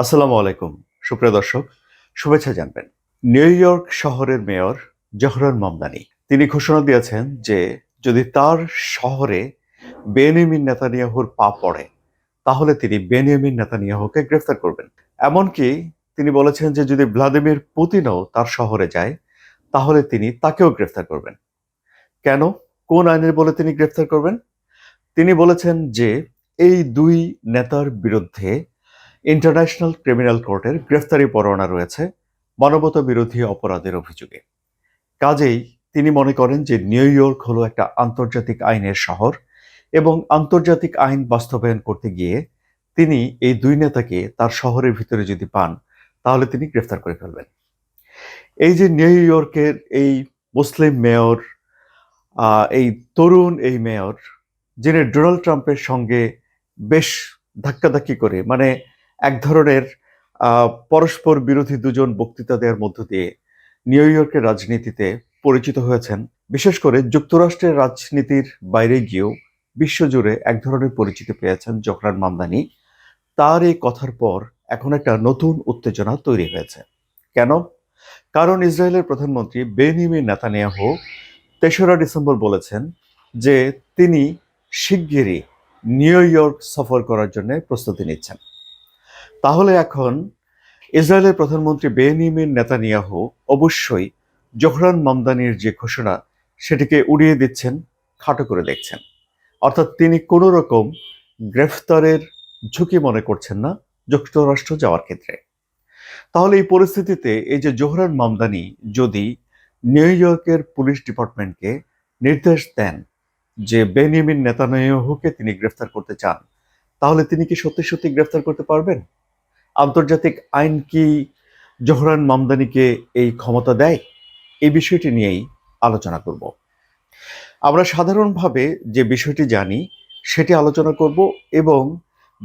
আসসালামু আলাইকুম। সুপ্রিয় দর্শক, শুভেচ্ছা জানবেন। নিউ ইয়র্ক শহরের মেয়র জহরান মামদানি, তিনি ঘোষণা দিয়েছেন যে যদি তার শহরে বেনিয়ামিন নেতানিয়াহুর পা পড়ে, তাহলে তিনি বেনিয়ামিন নেতানিয়াহুকে গ্রেফতার করবেন। এমনকি তিনি বলেছেন যে যদি ভ্লাদিমির পুতিনও তার শহরে যায়, তাহলে তিনি তাকেও গ্রেফতার করবেন। কেন? কোন আইনের বলে তিনি গ্রেফতার করবেন? তিনি বলেছেন যে এই দুই নেতার বিরুদ্ধে ইন্টারন্যাশনাল ক্রিমিনাল কোর্টের গ্রেফতারি পরোয়ানা রয়েছে মানবতা বিরোধী অপরাধের অভিযোগে। কাজেই তিনি মনে করেন যে নিউ ইয়র্ক হলো একটা আন্তর্জাতিক আইনের শহর এবং আন্তর্জাতিক আইন বাস্তবায়ন করতে গিয়ে তিনি এই দুই নেতাকে তার শহরের ভিতরে যদি পান, তাহলে তিনি গ্রেফতার করে ফেলবেন। এই যে নিউ ইয়র্কের এই মুসলিম মেয়র এই তরুণ এই মেয়র, যিনি ডোনাল্ড ট্রাম্পের সঙ্গে বেশ ধাক্কাধাক্কি করে মানে এক ধরনের পরস্পর বিরোধী দুজন বক্তৃতা দেওয়ার মধ্য দিয়ে নিউ ইয়র্কের রাজনীতিতে পরিচিত হয়েছেন। বিশেষ করে যুক্তরাষ্ট্রের রাজনীতির বাইরে গিয়েও বিশ্বজুড়ে এক ধরনের পরিচিতি পেয়েছেন জহরান মামদানি। তার এই কথার পর এখন একটা নতুন উত্তেজনা তৈরি হয়েছে। কেন? কারণ ইসরায়েলের প্রধানমন্ত্রী বেনিমি নেতানিয়াহু তেসরা ডিসেম্বর বলেছেন যে তিনি শিগগিরই নিউ ইয়র্ক সফর করার জন্য প্রস্তুতি নিচ্ছেন। তাহলে এখন ইসরায়েলের প্রধানমন্ত্রী বেনিমিন নেতানিয়াহু অবশ্যই জোহরান মামদানির যে ঘোষণা, সেটিকে উড়িয়ে দিচ্ছেন, খাটো করে দেখছেন। অর্থাৎ তিনি কোনো রকম গ্রেফতারের ঝুঁকি মনে করছেন না যুক্তরাষ্ট্র যাওয়ার ক্ষেত্রে। তাহলে এই পরিস্থিতিতে এই যে জোহরান মামদানি যদি নিউ ইয়র্কের পুলিশ ডিপার্টমেন্টকে নির্দেশ দেন যে বেনিয়ামিন নেতানিয়াহুকে তিনি গ্রেফতার করতে চান তাহলে তিনি কি সত্যি সত্যি গ্রেফতার করতে পারবেন? আন্তর্জাতিক আইন কি জোহরান মামদানিকে এই ক্ষমতা দেয়? এই বিষয়টি নিয়েই আলোচনা করব। আমরা সাধারণভাবে যে বিষয়টি জানি, সেটি আলোচনা করব এবং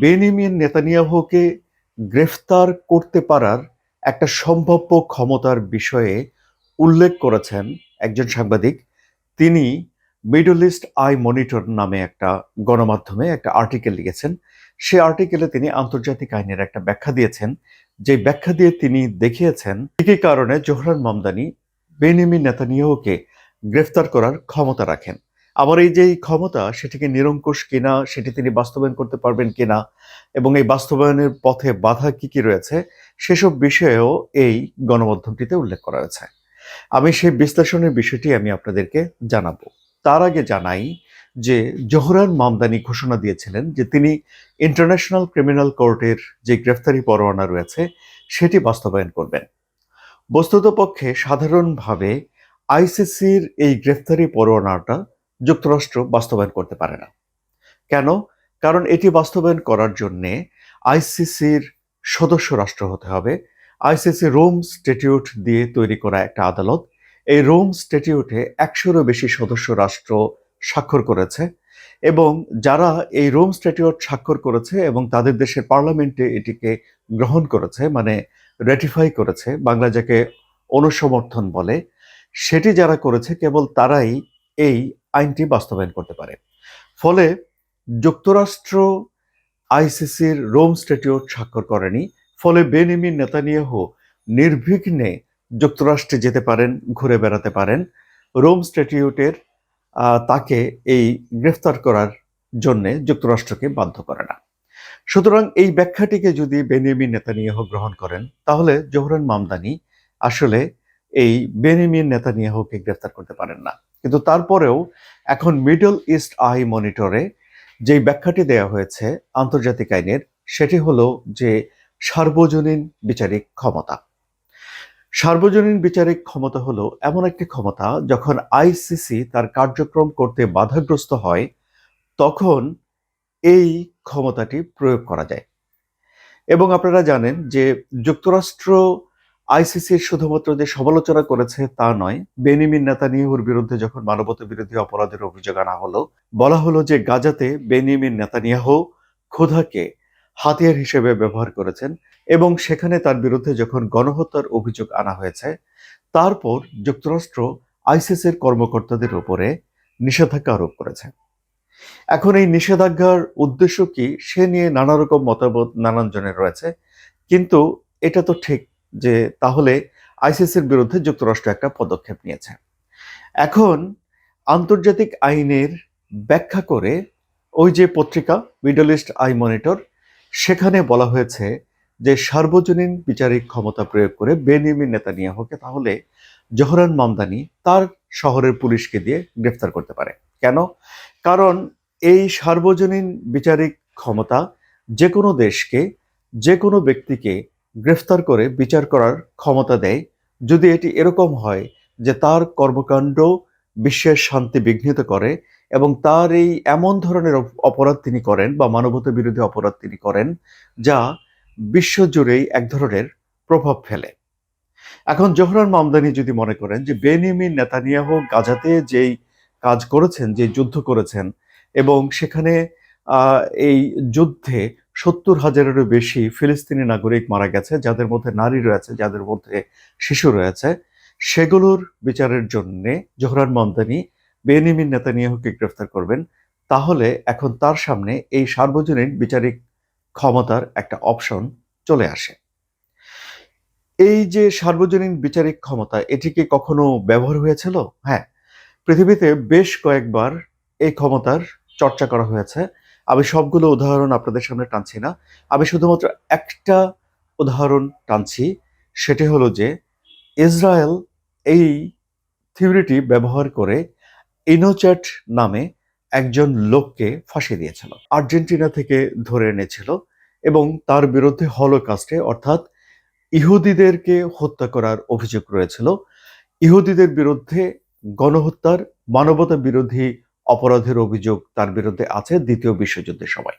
বেনিমিন নেতানিয়াহুকে গ্রেফতার করতে পারার একটা সম্ভাব্য ক্ষমতার বিষয়ে উল্লেখ করেছেন একজন সাংবাদিক। তিনি মিডল ইস্ট আই মনিটর নামে একটা গণমাধ্যমে একটা আর্টিকেল লিখেছেন। সে আর্টিকেলে তিনি আন্তর্জাতিক আইনের একটা ব্যাখ্যা দিয়েছেন। যে ব্যাখ্যা দিয়ে তিনি দেখিয়েছেন কি কারণে জোহরান মামদানি বেনিমি নেতানিয়াহুকে গ্রেফতার করার ক্ষমতা রাখেন। আবার এই যে ক্ষমতা সেটিকে নিরঙ্কুশ কিনা, সেটি তিনি বাস্তবায়ন করতে পারবেন কিনা, এবং এই বাস্তবায়নের পথে বাধা কি কি রয়েছে, সেসব বিষয়েও এই গণমাধ্যমটিতে উল্লেখ করা হয়েছে। আমি সেই বিশ্লেষণের বিষয়টি আমি আপনাদেরকে জানাব। তার আগে জানাই যে জোহরান মামদানি ঘোষণা দিয়েছিলেন যে তিনি ইন্টারন্যাশনাল ক্রিমিনাল কোর্টের যে গ্রেফতারি পরোয়ানা রয়েছে, সেটি বাস্তবায়ন করবেন। বস্তুত পক্ষে সাধারণভাবে আইসিসির এই গ্রেফতারি পরোয়ানাটা যুক্তরাষ্ট্র বাস্তবায়ন করতে পারে না। কেন? কারণ এটি বাস্তবায়ন করার জন্যে আইসিসির সদস্য রাষ্ট্র হতে হবে। আইসিসি রোম স্ট্যাটিউট দিয়ে তৈরি করা একটা আদালত এই রোম স্ট্যাটিউটে একশোরও বেশি সদস্য রাষ্ট্র স্বাক্ষর করেছে এবং যারা এই রোম স্ট্যাটিউট স্বাক্ষর করেছে এবং তাদের দেশের পার্লামেন্টে এটিকে গ্রহণ করেছে মানে রেটিফাই করেছে, বাংলা যাকে অনুসমর্থন বলে, সেটি যারা করেছে কেবল তারাই এই আইনটি বাস্তবায়ন করতে পারে। ফলে যুক্তরাষ্ট্র আইসিসির রোম স্ট্যাটিউট স্বাক্ষর করেনি, ফলে বেনিমিন নেতানিয়াহু নির্বিঘ্নে যুক্তরাষ্ট্রে যেতে পারেন, ঘুরে বেড়াতে পারেন। রোম স্ট্যাটিউটের তাকে এই গ্রেফতার করার জন্য যুক্তরাষ্ট্রকে বাধ্য করে না। সুতরাং এই ব্যাখ্যাটিকে যদি বেনিয়ামিন নেতানিয়াহু গ্রহণ করেন, তাহলে জোহরান মামদানি আসলে এই বেনিমিন নেতানিয়াহকে গ্রেফতার করতে পারেন না। কিন্তু তারপরেও এখন মিডল ইস্ট আই মনিটরে যেই ব্যাখ্যাটি দেওয়া হয়েছে আন্তর্জাতিক আইনের, সেটি হলো যে সার্বজনীন বিচারিক ক্ষমতা। সার্বজনীন বিচারিক ক্ষমতা হলো এমন একটি ক্ষমতা যখন আইসিসি তার কার্যক্রম করতে বাধাগ্রস্ত হয়, তখন এই ক্ষমতাটি প্রয়োগ করা যায়। এবং আপনারা জানেন যে যুক্তরাষ্ট্র আইসিসির শুধুমাত্র যে সমালোচনা করেছে তা নয়, বেনিমিন নেতানিয়াহুর বিরুদ্ধে যখন মানবতা বিরোধী অপরাধের অভিযোগ আনা হলো, বলা হলো যে গাজাতে বেনিমিন নেতানিয়াহু ক্ষুধাকে হাতিয়ার হিসেবে ব্যবহার করেছেন। এবং সেখানে তার বিরুদ্ধে যখন গণহত্যার অভিযোগ আনা হয়েছে, তারপর যুক্তরাষ্ট্র আইসিসির কর্মকর্তাদের উপরে নিষেধাজ্ঞা আরোপ করেছে। এখন এই নিষেধাজ্ঞার উদ্দেশ্য কি সে নিয়ে নানা রকম মতামত নানান জনের রয়েছে, কিন্তু এটা তো ঠিক যে তাহলে আইসিসির বিরুদ্ধে যুক্তরাষ্ট্র একটা পদক্ষেপ নিয়েছে। এখন আন্তর্জাতিক আইনের ব্যাখ্যা করে ওই যে পত্রিকা, মিডল ইস্ট আই মনিটর, সেখানে বলা হয়েছে যে সার্বজনীন বিচারিক ক্ষমতা প্রয়োগ করে বেনিয়ামিন নেতানিয়াহুকে তাহলে জহরান মামদানি তার শহরের পুলিশকে দিয়ে গ্রেফতার করতে পারে। কেন? কারণ এই সার্বজনীন বিচারিক ক্ষমতা যে কোনো দেশকে, যে কোনো ব্যক্তিকে গ্রেফতার করে বিচার করার ক্ষমতা দেয়। যদি এটি এরকম হয় যে তার কর্মকাণ্ড বিশ্বের শান্তি বিঘ্নিত করে এবং তার এই এমন ধরনের অপরাধ তিনি করেন বা মানবতা বিরোধী অপরাধ তিনি করেন, যা বিশ্বজুড়েই এক ধরনের প্রভাব ফেলে। এখন জোহরান মামদানি যদি মনে করেন যে বেনিয়ামিন নেতানিয়াহু গাজাতে যেই কাজ করেছেন, যে যুদ্ধ করেছেন এবং সেখানে এই যুদ্ধে সত্তর হাজারেরও বেশি ফিলিস্তিনি নাগরিক মারা গেছে, যাদের মধ্যে নারী রয়েছে, যাদের মধ্যে শিশু রয়েছে, সেগুলোর বিচারের জন্য জোহরান মামদানি বেনিয়ামিন নেতানিয়াহুকে গ্রেফতার করবেন। তাহলে এখন তার সামনে এই সার্বজনীন বিচারিক ক্ষমতার একটা অপশন চলে আসে। এই যে সার্বজনীন বিচারিক ক্ষমতা, এটি কি কখনো ব্যবহার হয়েছিল? হ্যাঁ পৃথিবীতে বেশ কয়েকবার এই ক্ষমতার চর্চা করা হয়েছে। আমি সবগুলো উদাহরণ আপনাদের সামনে টানছি না। আমি শুধুমাত্র একটা উদাহরণ টানছি, সেটি হলো যে ইসরায়েল এই থিওরিটি ব্যবহার করে ইনোচ্যাট নামে একজন লোককে ফাঁসি দিয়েছিল। আর্জেন্টিনা থেকে ধরে এনেছিল এবং তার বিরুদ্ধে হলোকাস্টে, অর্থাৎ ইহুদিদেরকে হত্যা করার অভিযোগ রয়েছিল। ইহুদিদের বিরুদ্ধে গণহত্যার মানবতা বিরোধী অপরাধের অভিযোগ তার বিরুদ্ধে আছে দ্বিতীয় বিশ্বযুদ্ধের সময়।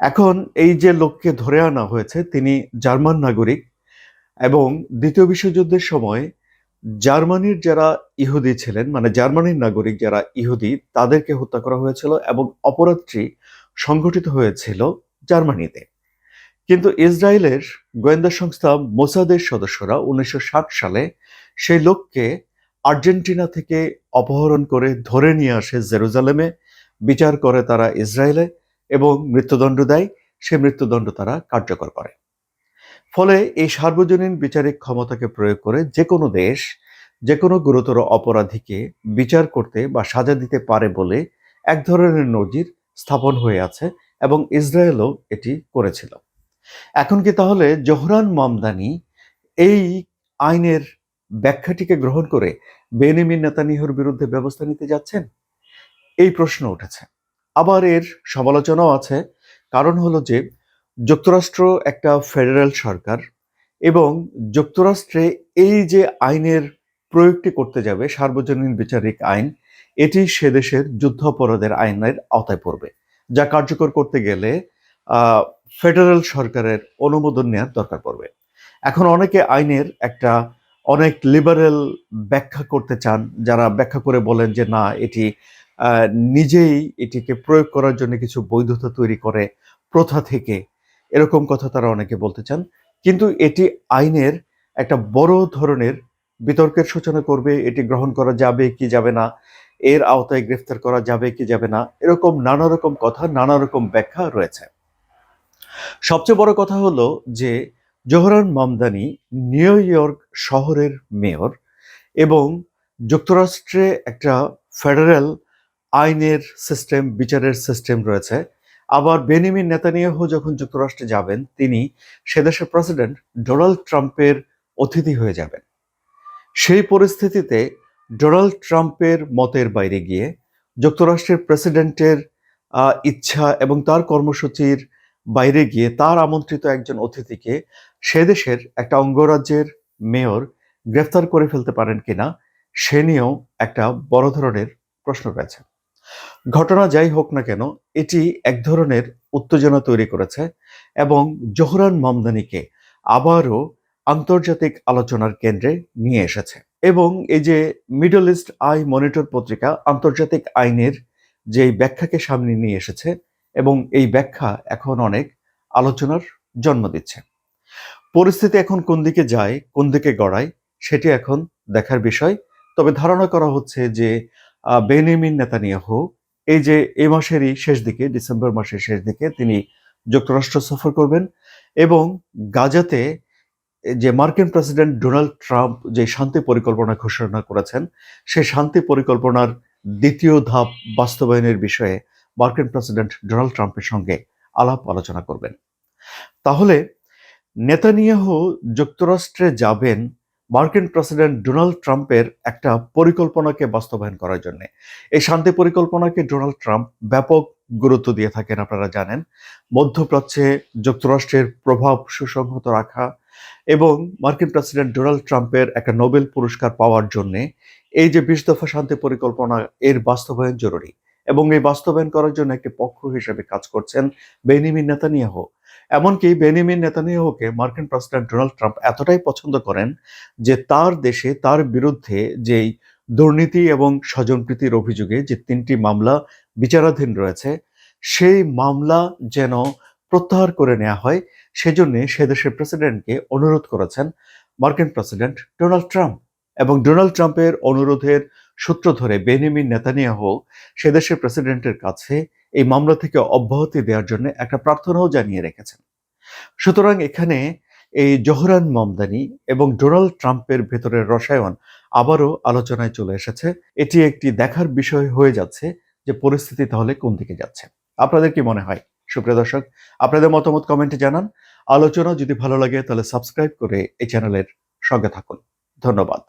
এখন এই যে লোককে ধরে আনা হয়েছে, তিনি জার্মান নাগরিক এবং দ্বিতীয় বিশ্বযুদ্ধের সময় জার্মানির যারা ইহুদি ছিলেন মানে জার্মানির নাগরিক যারা ইহুদি, তাদেরকে হত্যা করা হয়েছিল এবং অপরাধটি সংঘটিত হয়েছিল জার্মানিতে। কিন্তু ইসরায়েলের গোয়েন্দা সংস্থা মোসাদের সদস্যরা উনিশশো ষাট সালে সেই লোককে আর্জেন্টিনা থেকে অপহরণ করে ধরে নিয়ে আসে জেরুজালেমে, বিচার করে তারা ইসরায়েলে এবং মৃত্যুদণ্ড দেয়। সে মৃত্যুদণ্ড তারা কার্যকর করে। ফলে এই সার্বজনীন বিচারিক ক্ষমতাকে প্রয়োগ করে যে কোনো দেশ যে কোনো গুরুতর অপরাধীকে বিচার করতে বা সাজা দিতে পারে বলে এক ধরনের নজির স্থাপন হয়ে আছে এবং ইসরায়েলও এটি করেছিল। এখন কি তাহলে জোহরান মামদানি এই আইনের ব্যাখ্যাটিকে গ্রহণ করে বেনিমিন নেতানিহুর বিরুদ্ধে ব্যবস্থা নিতে যাচ্ছেন? এই প্রশ্ন উঠেছে। আবার এর সমালোচনাও আছে। কারণ হলো যে যুক্তরাষ্ট্র একটা ফেডারেল সরকার এবং যুক্তরাষ্ট্রে এই যে আইনের প্রয়োগটি করতে যাবে, সার্বজনীন বিচারিক আইন, এটি সে দেশের যুদ্ধাপরাধের আইনের আওতায় পড়বে। যা কার্যকর করতে গেলে ফেডারেল সরকারের অনুমোদন নেওয়ার দরকার পড়বে। এখন অনেকে আইনের একটা অনেক লিবারেল ব্যাখ্যা করতে চান, যারা ব্যাখ্যা করে বলেন যে, না, এটি নিজেই এটিকে প্রয়োগ করার জন্য কিছু বৈধতা তৈরি করে প্রথা থেকে এরকম কথা তারা অনেকে বলতে চান। কিন্তু এটি আইনের একটা বড় ধরনের বিতর্কের সূচনা করবে, এটি গ্রহণ করা যাবে কি যাবে না, এর আওতায় গ্রেফতার করা যাবে কি যাবে না, এরকম নানা রকম কথা, নানা রকম ব্যাখ্যা রয়েছে। সবচেয়ে বড় কথা হলো যে, জোহরান মামদানি নিউ ইয়র্ক শহরের মেয়র এবং যুক্তরাষ্ট্রে একটা ফেডারেল আইনের সিস্টেম, বিচারের সিস্টেম রয়েছে। আবার বেনিমিন নেতানিয়াহু যখন যুক্তরাষ্ট্রে যাবেন, তিনি সে দেশের প্রেসিডেন্ট ডোনাল্ড ট্রাম্পের অতিথি হয়ে যাবেন। সেই পরিস্থিতিতে ডোনাল্ড ট্রাম্পের মতের বাইরে গিয়ে যুক্তরাষ্ট্রের প্রেসিডেন্টের ইচ্ছা এবং তার কর্মসূচির বাইরে গিয়ে তার আমন্ত্রিত একজন অতিথিকে সে দেশের একটা অঙ্গরাজ্যের মেয়র গ্রেফতার করে ফেলতে পারেন কিনা, সে নিয়েও একটা বড় ধরনের প্রশ্ন রয়েছে। ঘটনা যাই হোক না কেন, এটি এক ধরনের উত্তেজনা তৈরি করেছে এবং জোহরান মামদানিকে আবারও আন্তর্জাতিক আলোচনার কেন্দ্রে নিয়ে এসেছে। এবং এই যে মিডল ইস্ট আই মনিটর পত্রিকা আন্তর্জাতিক আইনের যে ব্যাখ্যাকে সামনে নিয়ে এসেছে এবং এই ব্যাখ্যা এখন অনেক আলোচনার জন্ম দিচ্ছে। পরিস্থিতি এখন কোন দিকে যায়, কোন দিকে গড়ায়, সেটি এখন দেখার বিষয়। তবে ধারণা করা হচ্ছে যে আহ, বেনিয়ামিন নেতানিয়াহু। এই যে এ মাসেরই শেষ দিকে ডিসেম্বর মাসের শেষ দিকে তিনি যুক্তরাষ্ট্র সফর করবেন এবং গাজাতে যে মার্কিন প্রেসিডেন্ট ডোনাল্ড ট্রাম্প যে শান্তি পরিকল্পনা ঘোষণা করেছেন সেই শান্তি পরিকল্পনার দ্বিতীয় ধাপ বাস্তবায়নের বিষয়ে মার্কিন প্রেসিডেন্ট ডোনাল্ড ট্রাম্পের সঙ্গে আলাপ আলোচনা করবেন। তাহলে নেতানিয়াহু যুক্তরাষ্ট্রে যাবেন মার্কিন প্রেসিডেন্ট ডোনাল্ড ট্রাম্পের একটা পরিকল্পনাকে বাস্তবায়ন করার জন্য। এই শান্তি পরিকল্পনাকে ডোনাল্ড ট্রাম্প ব্যাপক গুরুত্ব দিয়ে থাকেন, আপনারা জানেন। মধ্যপ্রাচ্যে যুক্তরাষ্ট্রের প্রভাব সুসংহত রাখা এবং মার্কিন প্রেসিডেন্ট ডোনাল্ড ট্রাম্পের একটা নোবেল পুরস্কার পাওয়ার জন্যে এই যে বিশ দফা শান্তি পরিকল্পনা, এর বাস্তবায়ন জরুরি এবং এই বাস্তবায়ন করার জন্য একটি পক্ষ হিসেবে কাজ করছেন বেনিমিন নেতানিয়াহু। এমনকি বেনিমিন নেতানিয়াহুকে মার্কিন প্রেসিডেন্ট ডোনাল্ড ট্রাম্প এতটাই পছন্দ করেন যে তার দেশে তার বিরুদ্ধে যেই দুর্নীতি এবং স্বজনপ্রীতির অভিযোগে যে তিনটি মামলা বিচারাধীন রয়েছে, সেই মামলা যেন প্রত্যাহার করে নেওয়া হয়, সেজন্য সে দেশের প্রেসিডেন্টকে অনুরোধ করেছেন মার্কিন প্রেসিডেন্ট ডোনাল্ড ট্রাম্প। এবং ডোনাল্ড ট্রাম্পের অনুরোধের সূত্র ধরে বেনিমিন নেতানিয়াহু সে দেশের প্রেসিডেন্টের কাছে এই মামলা থেকে অব্যাহতি দেওয়ার জন্য একটা প্রার্থনাও জানিয়ে রেখেছেন। সুতরাং এখানে এই জোহরান মমদানি এবং ডোনাল্ড ট্রাম্পের ভেতরের রসায়ন আবারও আলোচনায় চলে এসেছে। এটি একটি দেখার বিষয় হয়ে যাচ্ছে যে পরিস্থিতি তাহলে কোন দিকে যাচ্ছে। আপনাদের কি মনে হয়? সুপ্রিয় দর্শক, আপনাদের মতামত কমেন্টে জানান। আলোচনা যদি ভালো লাগে তাহলে সাবস্ক্রাইব করে এই চ্যানেলের সঙ্গে থাকুন। ধন্যবাদ।